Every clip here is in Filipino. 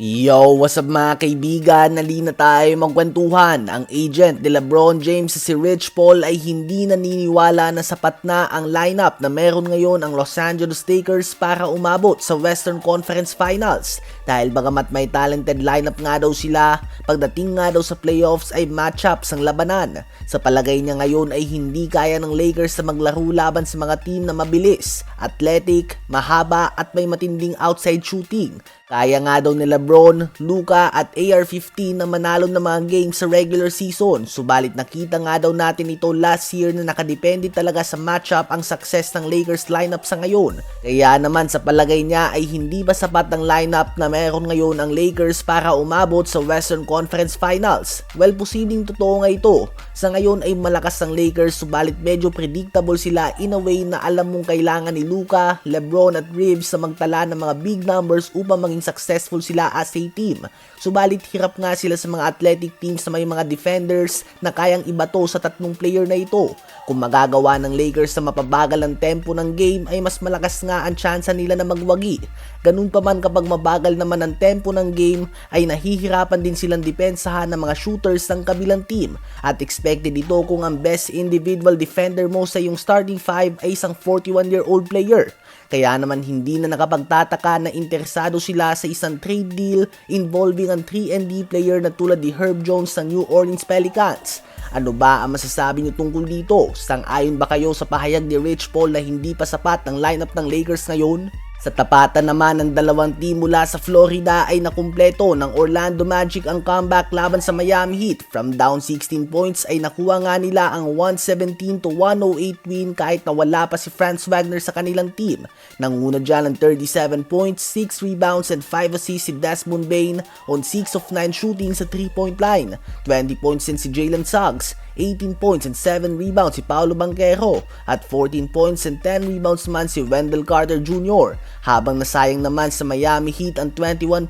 Yo, what's up mga kaibigan? Nali na tayo magkwentuhan. Ang agent ni Lebron James si Rich Paul ay hindi naniniwala na sapat na ang lineup na meron ngayon ang Los Angeles Lakers para umabot sa Western Conference Finals. Dahil bagamat may talented lineup nga daw sila, pagdating nga daw sa playoffs ay matchups ang labanan. Sa palagay niya ngayon ay hindi kaya ng Lakers na maglaro laban sa mga team na mabilis, athletic, mahaba at may matinding outside shooting. Kaya nga daw ni Lebron, Luka at AR-15 na manalo ng mga games sa regular season. Subalit nakita nga daw natin ito last year na nakadepende talaga sa matchup ang success ng Lakers lineup sa ngayon. Kaya naman sa palagay niya ay hindi ba sapat ang lineup na meron ngayon ang Lakers para umabot sa Western Conference Finals? Well, posibleng totoo nga ito. Sa ngayon ay malakas ang Lakers subalit medyo predictable sila in a way na alam mong kailangan ni Luka, Lebron at Reeves sa magtala ng mga big numbers upang maging successful sila as a team. Subalit hirap nga sila sa mga athletic teams na may mga defenders na kayang ibato sa tatlong player na ito. Kung magagawa ng Lakers na mapabagal ang tempo ng game ay mas malakas nga ang tsansa nila na magwagi. Ganun pa man kapag mabagal naman ang tempo ng game ay nahihirapan din silang depensahan ng mga shooters ng kabilang team at expected ito kung ang best individual defender mo sa iyong starting five ay isang 41 year old player. Kaya naman hindi na nakapagtataka na interesado sila sa isang trade deal involving ang 3 player na tulad ni Herb Jones ng New Orleans Pelicans. Ano ba ang masasabi niyo tungkol dito? Sang-ayon ba kayo sa pahayag ni Rich Paul na hindi pa sapat ang lineup ng Lakers ngayon? Sa tapatan naman ng dalawang team mula sa Florida ay nakumpleto ng Orlando Magic ang comeback laban sa Miami Heat. From down 16 points ay nakuha nga nila ang 117 to 108 win kahit na wala pa si Franz Wagner sa kanilang team. Nanguna dyan ng 37 points, 6 rebounds and 5 assists si Desmond Bain on 6 of 9 shooting sa 3-point line. 20 points din si Jalen Suggs. 18 points and 7 rebounds si Paolo Banquero at 14 points and 10 rebounds naman si Wendell Carter Jr. Habang nasayang naman sa Miami Heat ang 21.7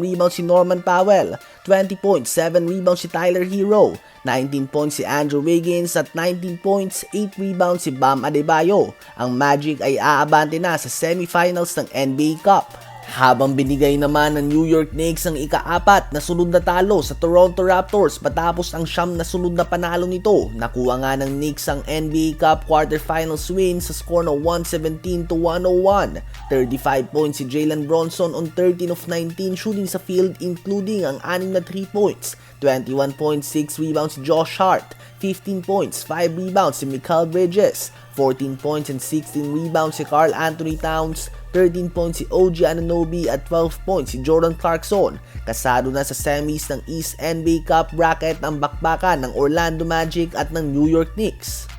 rebounds si Norman Powell, 20.7 rebounds si Tyler Hero, 19 points si Andrew Wiggins at 19 points, 8 rebounds si Bam Adebayo. Ang Magic ay aabante na sa semifinals ng NBA Cup. Habang binigay naman ng New York Knicks ang ikaapat na sunod na talo sa Toronto Raptors matapos ang siyam na sunod na panalo nito. Nakuha nga ng Knicks ang NBA Cup quarterfinals win sa score na 117 to 101. 35 points si Jalen Bronson on 13 of 19 shooting sa field including ang 6 na 3 points. 21.6 rebounds si Josh Hart. 15 points, 5 rebounds si Mikal Bridges. 14 points and 16 rebounds si Carl Anthony Towns. 13 points si OG Ananobi at 12 points si Jordan Clarkson. Kasado na sa semis ng East NBA Cup bracket ang bakbakan ng Orlando Magic at ng New York Knicks.